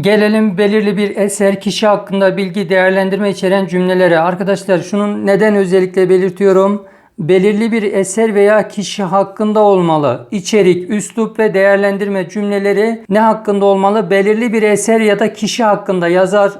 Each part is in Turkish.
Gelelim belirli bir eser kişi hakkında bilgi değerlendirme içeren cümlelere. Arkadaşlar şunun neden özellikle belirtiyorum? Belirli bir eser veya kişi hakkında olmalı. İçerik, üslup ve değerlendirme cümleleri ne hakkında olmalı? Belirli bir eser ya da kişi hakkında, yazar,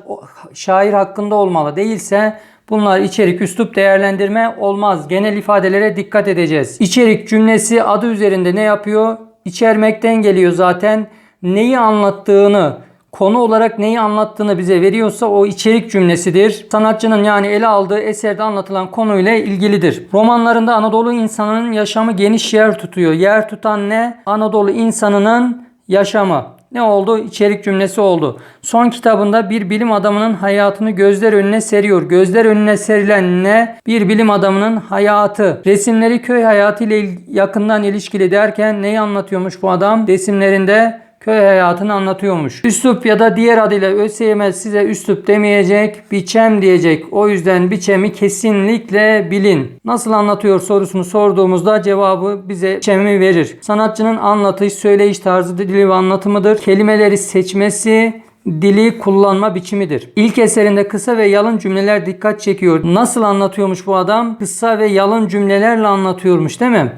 şair hakkında olmalı. Değilse bunlar içerik, üslup, değerlendirme olmaz. Genel ifadelere dikkat edeceğiz. İçerik cümlesi adı üzerinde ne yapıyor? İçermekten geliyor zaten. Neyi anlattığını, konu olarak neyi anlattığını bize veriyorsa o içerik cümlesidir. Sanatçının yani ele aldığı eserde anlatılan konuyla ilgilidir. Romanlarında Anadolu insanının yaşamı geniş yer tutuyor. Yer tutan ne? Anadolu insanının yaşamı. Ne oldu? İçerik cümlesi oldu. Son kitabında bir bilim adamının hayatını gözler önüne seriyor. Gözler önüne serilen ne? Bir bilim adamının hayatı. Resimleri köy hayatı ile il- yakından ilişkili derken neyi anlatıyormuş bu adam? Resimlerinde köy hayatını anlatıyormuş. Üslup ya da diğer adıyla ÖSYM size üslup demeyecek, biçem diyecek. O yüzden biçemi kesinlikle bilin. Nasıl anlatıyor sorusunu sorduğumuzda cevabı bize biçemi verir. Sanatçının anlatış, söyleyiş tarzı, dili ve anlatımıdır. Kelimeleri seçmesi, dili kullanma biçimidir. İlk eserinde kısa ve yalın cümleler dikkat çekiyor. Nasıl anlatıyormuş bu adam? Kısa ve yalın cümlelerle anlatıyormuş değil mi?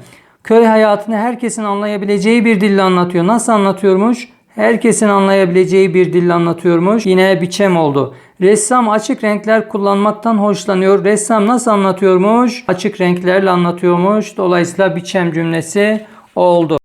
Köy hayatını herkesin anlayabileceği bir dille anlatıyor. Nasıl anlatıyormuş? Herkesin anlayabileceği bir dille anlatıyormuş. Yine biçem oldu. Ressam açık renkler kullanmaktan hoşlanıyor. Ressam nasıl anlatıyormuş? Açık renklerle anlatıyormuş. Dolayısıyla biçem cümlesi oldu.